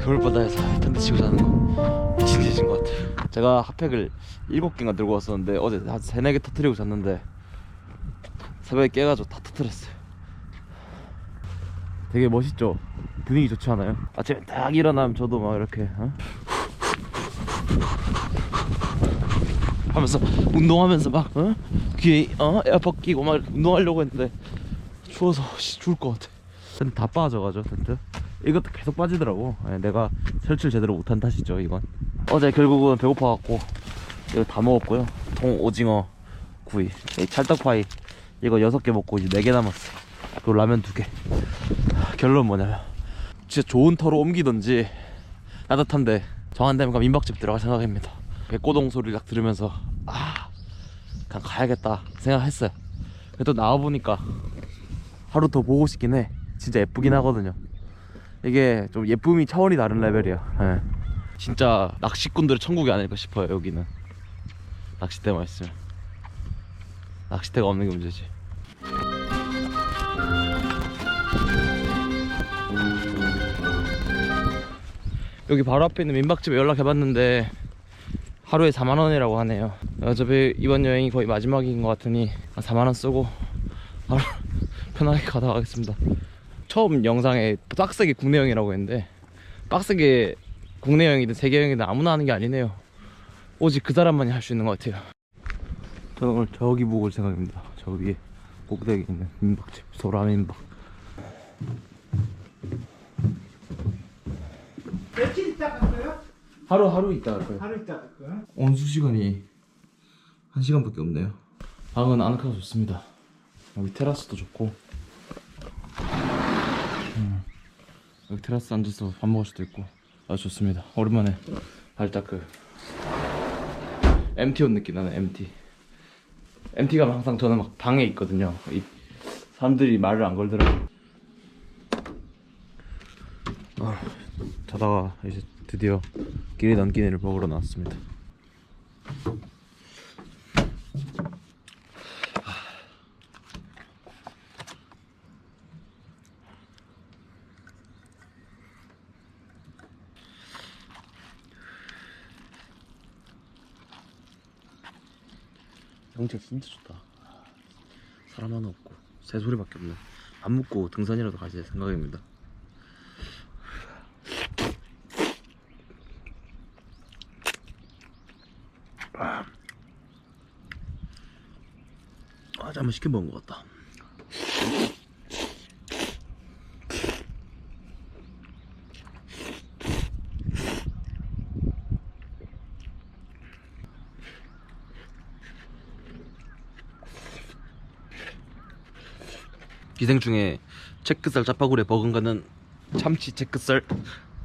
겨울바다에서 텐트 치고 자는 거 미친 짓인 것 같아요 제가 핫팩을 7개인가 들고 왔었는데 어제 한 3, 4개 터트리고 잤는데 새벽에 깨가지고 다 터트렸어요 되게 멋있죠? 분위기 좋지 않아요? 아침에 딱 일어나면 저도 막 이렇게 어? 하면서 운동하면서 막 어? 귀에 어? 에어팟 끼고 막 운동하려고 했는데 추워서 씨, 죽을 것 같아 텐트 다 빠져가지고 텐트 이것도 계속 빠지더라고. 예, 내가 설치를 제대로 못한 탓이죠 이건. 어제 결국은 배고파갖고 이거 다 먹었고요. 통 오징어 구이 이 찰떡파이 이거 6개 먹고 이제 4개 남았어. 그리고 라면 2개. 결론 뭐냐면 진짜 좋은 터로 옮기던지 따뜻한데 정한 되면 가면 민박집 들어갈 생각입니다. 백고동 소리 딱 들으면서 아 그냥 가야겠다 생각했어요. 또 나와보니까 하루 더 보고 싶긴 해. 진짜 예쁘긴 하거든요 이게 좀 예쁨이 차원이 다른 레벨이야 예. 진짜 낚시꾼들의 천국이 아닐까 싶어요 여기는. 낚싯대만 있으면 낚싯대가 없는 게 문제지. 여기 바로 앞에 있는 민박집에 연락해봤는데 하루에 4만원이라고 하네요. 어차피 이번 여행이 거의 마지막인 것 같으니 한 4만원 쓰고 바로 편하게 가다 가겠습니다 처음 영상에 빡세게 국내 여행이라고 했는데 빡세게 국내 여행이든 세계 여행이든 아무나 하는 게 아니네요 오직 그 사람만이 할 수 있는 것 같아요 저는 오늘 저기 보고 올 생각입니다 저 위에 꼭대기 있는 민박집 소라민박 며칠 있다 갔어요? 하루 하루 있다 갈 거예요 하루 있다 갔어요? 온수 시간이 한 시간밖에 없네요. 방은 아늑하고 좋습니다. 여기 테라스도 좋고, 여기 테라스 앉아서 밥 먹을 수도 있고 아주 좋습니다. 오랜만에 살짝 그 MT 온 느낌 나는 MT. MT 가면 항상 저는 막 방에 있거든요. 이 사람들이 말을 안 걸더라고요. 아, 자다가 이제 드디어 길이 남기니를 먹으러 나왔습니다. 경치가 진짜 좋다. 사람 하나 없고 새소리밖에 없네. 안 묵고 등산이라도 가실 생각입니다. 아, 잠깐 시켜 먹은 것 같다. 기생충의 체크살 짜파구리에 버금가는 참치 체크살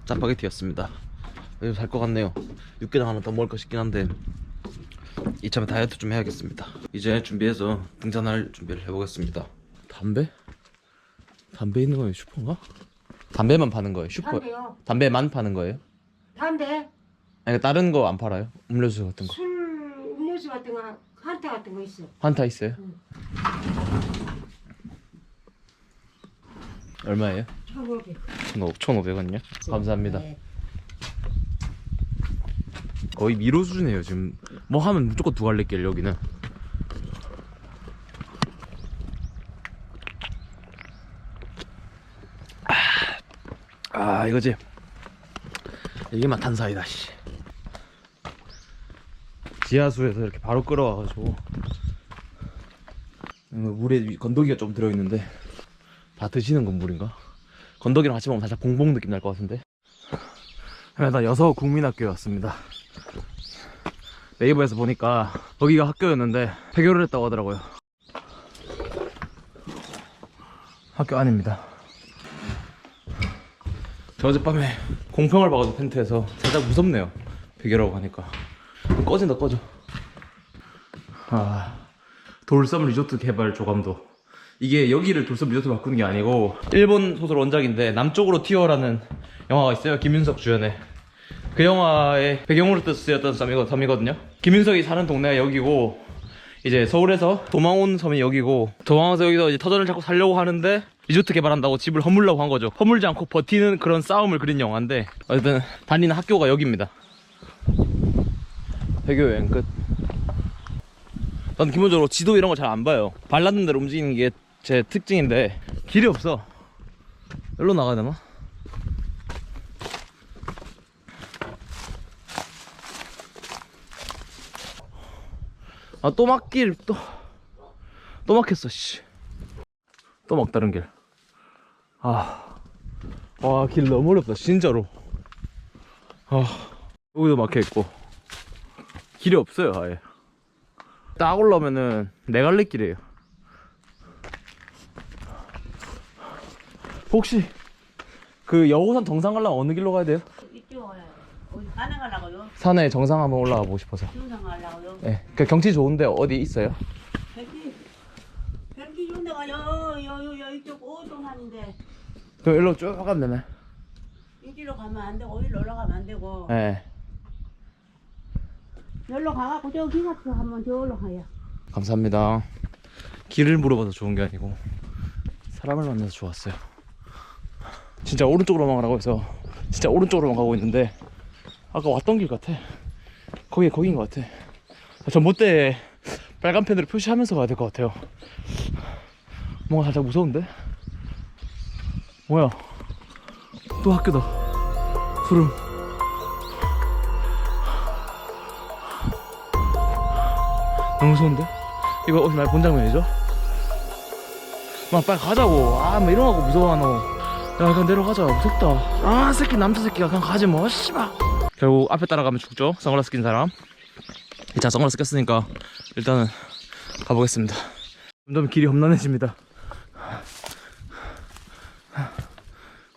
짜파게티였습니다. 살 것 같네요. 육개장 하나 더 먹을 것 싶긴 한데 이참에 다이어트 좀 해야겠습니다. 이제 준비해서 등산할 준비를 해보겠습니다. 담배? 담배 있는 거예요 슈퍼인가? 담배만 파는 거예요 슈퍼. 담배요. 담배만 파는 거예요? 담배, 아니 다른 거 안 팔아요? 음료수 같은 거. 술, 음료수 같은 거, 한테 같은 거 있어. 한타 있어요? 응. 얼마예요? 천오백. 1,500원이요? 감사합니다. 네. 거의 미로 수준이에요 지금 뭐 하면 무조건 두 갈래 길 여기는 아, 아 이거지 이게 맛 탄사이다 씨 지하수에서 이렇게 바로 끌어와가지고 이거 물에 위- 건더기가 좀 들어있는데 다 드시는 건물인가? 건더기랑 같이 먹으면 살짝 봉봉 느낌 날 것 같은데 네, 나 여서 국민학교에 왔습니다. 네이버에서 보니까 거기가 학교였는데 폐교를 했다고 하더라고요. 학교 아닙니다. 저 어젯밤에 공평을 봐가지고 텐트에서 살짝 무섭네요. 폐교라고 하니까. 꺼진다 꺼져. 아 돌섬 리조트 개발 조감도. 이게 여기를 돌섬 리조트로 바꾸는 게 아니고 일본 소설 원작인데 남쪽으로 튀어라는 영화가 있어요 김윤석 주연의 그 영화의 배경으로 쓰였던 섬이거- 섬이거든요 김윤석이 사는 동네가 여기고 이제 서울에서 도망 온 섬이 여기고 도망와서 여기서 이제 터전을 자꾸 살려고 하는데 리조트 개발한다고 집을 허물려고 한 거죠. 허물지 않고 버티는 그런 싸움을 그린 영화인데 어쨌든 다니는 학교가 여기입니다. 배교 여행 끝. 난 기본적으로 지도 이런 거 잘 안 봐요. 발랐는 대로 움직이는 게 제 특징인데 길이 없어. 여기로 나가야 되나? 아 또 막길 또 또 막혔어 씨. 또 막다른 길. 아. 와, 길 너무 어렵다, 진짜로. 아, 여기도 막혀 있고. 길이 없어요, 아예. 딱 올라오면은 네 갈래 길이에요. 혹시 그 여호산 정상 가려면 어느 길로 가야 돼요? 이쪽 어디 산에 가려고요? 산에 정상 한번 올라가 보고 싶어서. 중상 가려고요? 네. 그 경치 좋은데 어디 있어요? 백기 백기 좋은 데가 여여여 이쪽 오동산인데 그럼 일로 쭉 가면 되네. 이 길로 가면 안 되고 여기로 올라가면 안 되고 네. 여기로 가갖고 저 기사표 한번 저기로 가요 감사합니다. 길을 물어봐서 좋은 게 아니고 사람을 만나서 좋았어요. 진짜 오른쪽으로만 가라고 해서 진짜 오른쪽으로만 가고 있는데 아까 왔던 길 같아. 거기 거긴 것 같아. 전봇대에 빨간 펜으로 표시하면서 가야 될 것 같아요. 뭔가 살짝 무서운데? 뭐야? 또 학교다. 소름. 너무 무서운데? 이거 어디 말 본 장면이죠? 막 빨리 가자고 아뭐 이런 거 무서워하노 야 그냥 내려가자. 무섭다. 아 새끼 남자 새끼가 그냥 가지 뭐 씨발. 결국 앞에 따라가면 죽죠 선글라스 낀 사람. 자 선글라스 꼈으니까 일단은 가보겠습니다. 점점 길이 험난해집니다.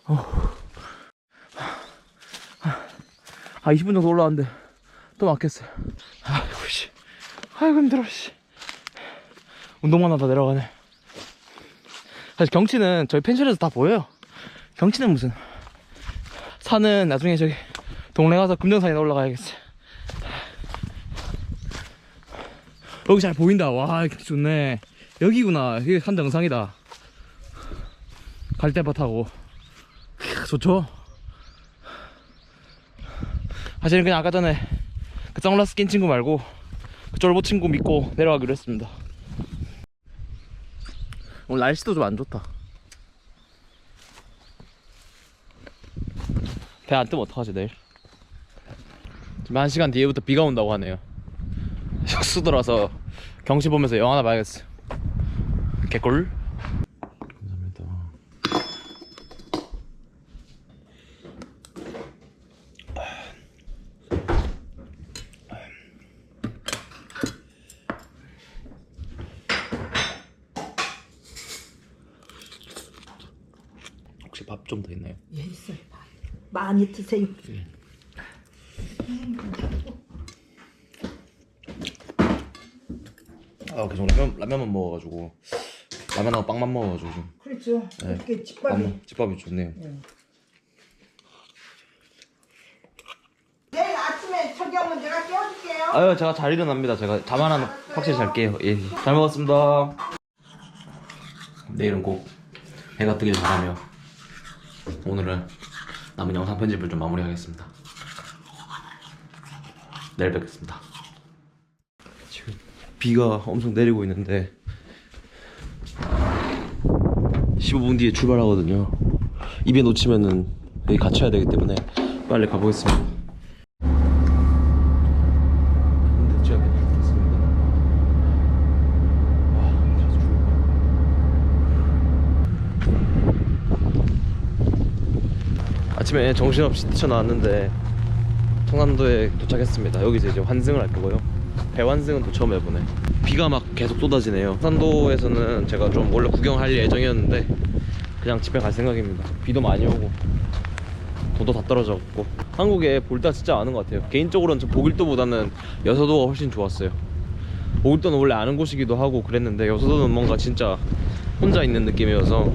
어. 아 20분 정도 올라왔는데 또 막혔어요. 아이고 씨. 아이고 힘들어 씨. 운동만 하다 내려가네. 사실 경치는 저희 펜션에서 다 보여요 경치는 무슨? 산은 나중에 저기 동네 가서 금정산에 올라가야겠어. 여기 잘 보인다. 와 경치 좋네. 여기구나. 여기 산 정상이다. 갈대밭 타고. 크, 좋죠? 사실은 그냥 아까 전에 그 선글라스 낀 친구 말고 그 쫄보 친구 믿고 내려가기로 했습니다. 오늘 날씨도 좀 안 좋다. 배 안 뜨면 어떡하지 내일? 지금 한 시간 뒤에부터 비가 온다고 하네요. 수도라서 경치 보면서 영화나 봐야겠어요. 개꿀. 감사합니다. 혹시 밥 좀 더 있나요? 예 있어요 많이 드세요 아 계속 라면 라면만 먹어가지고 라면하고 빵만 먹어가지고 좀 그렇죠. 네. 이렇게 집밥이. 빵- 집밥이 좋네요. 내일 아침에 저기 오면 내가 깨워줄게요. 아유 제가 잘 일어납니다. 제가 잠 하나 확실히 잘게요. 예, 잘 먹었습니다. 내일은 꼭 해가 뜨길 바라며 오늘은 남은 영상 편집을 좀 마무리하겠습니다. 내일 뵙겠습니다. 지금 비가 엄청 내리고 있는데 15분 뒤에 출발하거든요. 입에 놓치면은 여기 갇혀야 되기 때문에 빨리 가보겠습니다. 근데 제가 됐습니다. 와, 진짜 죽을 뻔. 아침에 정신없이 뛰쳐나왔는데 청남도에 도착했습니다. 여기서 이제 환승을 할 거고요. 배환승은 또 처음 해보네. 비가 막 계속 쏟아지네요. 산도에서는 제가 좀 원래 구경할 예정이었는데 그냥 집에 갈 생각입니다. 비도 많이 오고 돈도 다 떨어졌고 한국에 볼 데가 진짜 많은 것 같아요 개인적으로는 저 보길도보다는 여서도가 훨씬 좋았어요 보길도는 원래 아는 곳이기도 하고 그랬는데 여서도는 뭔가 진짜 혼자 있는 느낌이어서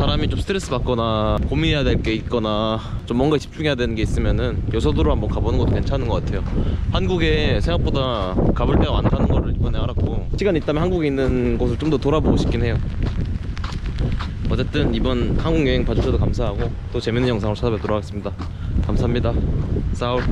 사람이 좀 스트레스 받거나 고민해야 될 게 있거나 좀 뭔가 집중해야 되는 게 있으면은 여서도로 한번 가보는 것도 괜찮은 것 같아요. 한국에 생각보다 가볼 데가 많다는 걸 이번에 알았고 시간 있다면 한국에 있는 곳을 좀 더 돌아보고 싶긴 해요. 어쨌든 이번 한국 여행 봐주셔서 감사하고 또 재밌는 영상으로 찾아뵙도록 하겠습니다. 감사합니다. 싸울.